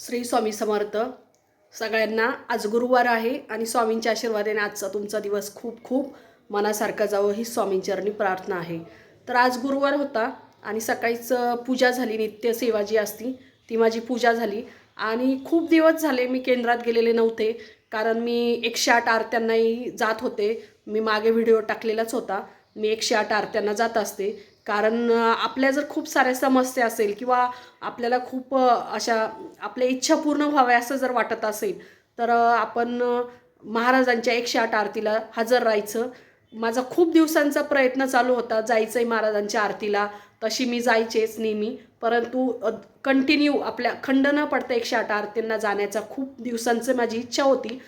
श्री स्वामी समर्थ. सगळ्यांना आज गुरुवार आहे आणि स्वामींच्या आशीर्वादाने आजचा तुमचा दिवस खूप खूप मनासारखा जावं ही स्वामींचरणी प्रार्थना आहे. तर आज गुरुवार होता आणि सकाळीच पूजा झाली नित्य सेवा जी असती ती माझी पूजा झाली. आणि खूप दिवस झाले मी केंद्रात गेलेले नव्हते कारण मी एकशे आठ आरत्यांनाही जात होते. मी मागे व्हिडिओ टाकलेलाच होता. मी एकशे आठ आरत्यांना जात असते. कारण आपल्या जर खूप साऱ्या समस्या असेल किंवा आपल्याला खूप अशा आपल्या इच्छा पूर्ण व्हाव्या असं जर वाटत असेल तर आपण महाराजांच्या एकशे आठ आरतीला हजर राहायचं. माझा खूप दिवसांचा प्रयत्न चालू होता जायचंय महाराजांच्या आरतीला. तशी मी जायचेच नेहमी. परंतु कंटिन्यू आपल्या खंड न पडता एकशे आठ आरतींना जाण्याचा खूप दिवसांचं माझी इच्छा होती.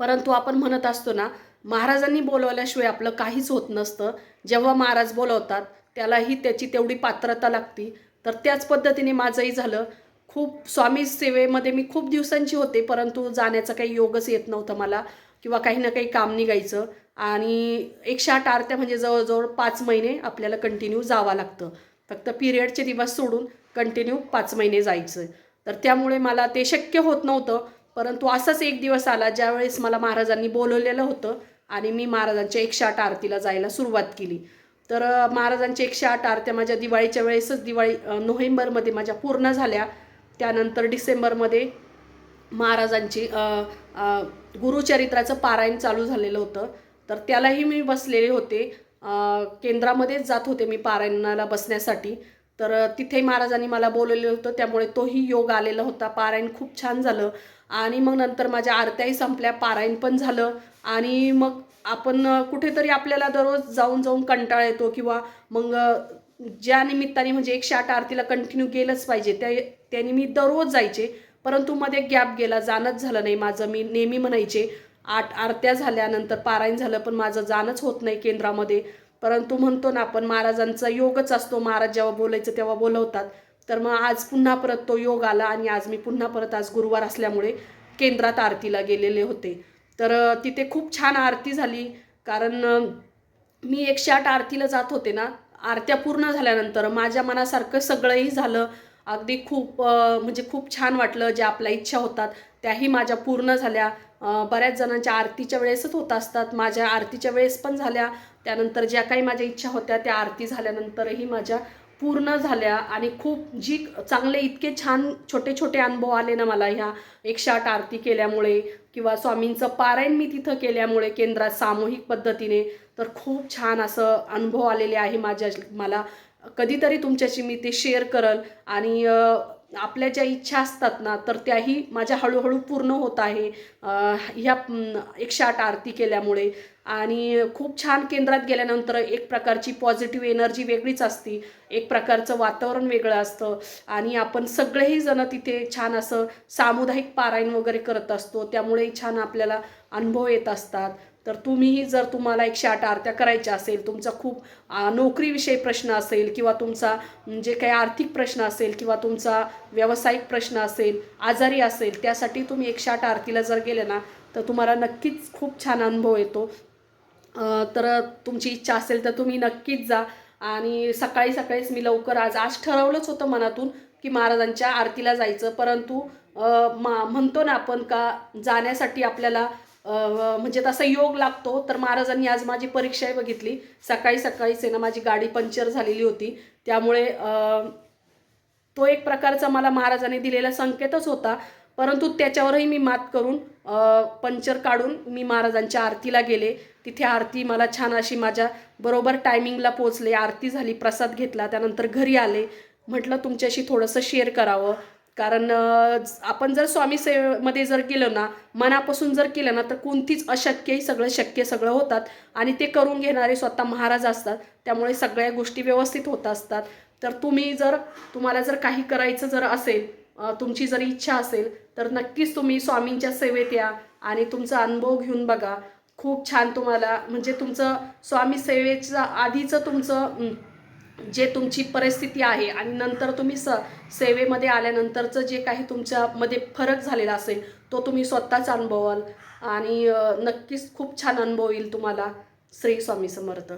परंतु आपण म्हणत असतो ना महाराजांनी बोलवल्याशिवाय आपलं काहीच होत नसतं. जेव्हा महाराज बोलवतात त्यालाही त्याची तेवढी पात्रता लागती. तर त्याच पद्धतीने माझंही झालं. खूप स्वामी सेवेमध्ये मी खूप दिवसांची होते परंतु जाण्याचा काही योगच येत नव्हता मला किंवा काही ना काही काम निघायचं. आणि एकशे आठ आरत्या म्हणजे जवळजवळ पाच महिने आपल्याला कंटिन्यू जावं लागतं. फक्त पिरियडचे दिवस सोडून कंटिन्यू पाच महिने जायचं. तर त्यामुळे मला ते शक्य होत नव्हतं. परंतु असाच एक दिवस आला ज्यावेळेस मला महाराजांनी बोलवलेलं होतं आणि मी महाराजांच्या एकशे आठ आरतीला जायला सुरुवात केली. तर महाराजांची एकशे आठ आरत्या माझ्या दिवाळीच्या वेळेसच दिवाळी नोव्हेंबरमध्ये माझ्या पूर्ण झाल्या. त्यानंतर डिसेंबरमध्ये महाराजांची गुरुचरित्राचं पारायण चालू झालेलं होतं. तर त्यालाही मी बसलेले होते. केंद्रामध्येच जात होते मी पारायणाला बसण्यासाठी. तर तिथे महाराजांनी मला बोलवलेलं होतं. त्यामुळे तोही योग आलेला होता. पारायण खूप छान झालं. आणि मग नंतर माझ्या आरत्याही संपल्या. पारायण पण झालं. आणि मग आपण कुठेतरी आपल्याला दररोज जाऊन जाऊन कंटाळा येतो किंवा मग ज्या निमित्ताने म्हणजे एकशे आठ आरतीला कंटिन्यू गेलंच पाहिजे त्या त्याने मी दररोज जायचे. परंतु मध्ये गॅप गेला जाणंच झालं नाही माझं. मी नेहमी म्हणायचे आठ आरत्या झाल्यानंतर पारायण झालं पण माझं जाणंच होत नाही केंद्रामध्ये. परंतु म्हणतो ना आपण महाराजांचा योगच असतो. महाराज जेव्हा बोलायचं तेव्हा बोलवतात. तर मग आज पुन्हा परत तो योग आला आणि आज मी पुन्हा परत आज गुरुवार असल्यामुळे केंद्रात आरतीला गेलेले होते. तर तिथे खूप छान आरती झाली. कारण मी एकशे आठ आरतीला जात होते ना आरत्या पूर्ण झाल्यानंतर माझ्या मनासारखं सगळंही झालं. अगदी खूप म्हणजे खूप छान वाटलं ज्या आपल्या इच्छा होतात त्याही माझ्या पूर्ण झाल्या. बऱ्याच जणांच्या आरतीच्या वेळेसच होत असतात माझ्या आरतीच्या वेळेस पण झाल्या. त्यानंतर ज्या काही माझ्या इच्छा होत्या त्या आरती झाल्यानंतरही माझ्या पूर्ण झाल्या आणि खूप जी चांगले इतके छान छोटे छोटे अनुभव आले ना मला ह्या एकशे आठ आरती केल्यामुळे किंवा स्वामींचं पारायण मी तिथं केल्यामुळे केंद्रात सामूहिक पद्धतीने तर खूप छान असं अनुभव आलेले आहे माझ्या मला कधीतरी तुमच्याशी मी ते शेअर करल. आणि आपल्या ज्या इच्छा असतात ना तर त्याही माझ्या हळूहळू पूर्ण होत आहे. ह्या एकशे आठ आरती केल्यामुळे. आणि खूप छान केंद्रात गेल्यानंतर एक प्रकारची पॉझिटिव्ह एनर्जी वेगळीच असती. एक प्रकारचं वातावरण वेगळं असतं. आणि आपण सगळेही जण तिथे छान असं सामुदायिक पारायण वगैरे करत असतो. त्यामुळे छान आपल्याला अनुभव येत असतात. तर तुम्हीही जर तुम्हाला एकशे आठ आरत्या करायच्या असेल तुमचा खूप नोकरीविषयी प्रश्न असेल किंवा तुमचा जे काही आर्थिक प्रश्न असेल किंवा तुमचा व्यावसायिक प्रश्न असेल आजारी असेल त्यासाठी तुम्ही एकशे आठ आरतीला जर गेले ना तर तुम्हाला नक्कीच खूप छान अनुभव येतो. तर तुमची इच्छा असेल तर तुम्ही नक्कीच जा. आणि सकाळी सकाळीच मी लवकर आज आज ठरवलंच होतं मनातून की महाराजांच्या आरतीला जायचं. परंतु मा म्हणतो ना आपण का जाण्यासाठी आपल्याला म्हणजे तसा योग लागतो. तर महाराजांनी आज माझी परीक्षाही बघितली. सकाळी सकाळीच आहे ना माझी गाडी पंक्चर झालेली होती. त्यामुळे तो एक प्रकारचा मला महाराजांनी दिलेला संकेतच होता. परंतु त्याच्यावरही मी मात करून पंचर काढून मी महाराजांच्या आरतीला गेले. तिथे आरती मला छान अशी माझ्या बरोबर टायमिंगला पोचले आरती झाली प्रसाद घेतला त्यानंतर घरी आले. म्हटलं तुमच्याशी थोडंसं शेअर करावं. कारण आपण जर स्वामी सेवेमध्ये जर केलं ना मनापासून जर केलं ना तर कोणतीच अशक्यही सगळं शक्य सगळं होतात. आणि ते करून घेणारे स्वतः महाराज असतात. त्यामुळे सगळ्या गोष्टी व्यवस्थित होत असतात. तर तुम्ही जर तुम्हाला जर काही करायचं जर असेल तुमची जर इच्छा असेल तर नक्कीच तुम्ही स्वामींच्या सेवेत या आणि तुमचा अनुभव घेऊन बघा. खूप छान तुम्हाला म्हणजे तुमचं स्वामी सेवेचं आधीचं तुमचं जे तुमची परिस्थिती आहे आणि नंतर तुम्ही स सेवेमध्ये आल्यानंतरचं जे काही तुमच्यामध्ये फरक झालेला असेल तो तुम्ही स्वतःच अनुभवाल आणि नक्कीच खूप छान अनुभव येईल तुम्हाला. श्री स्वामी समर्थ.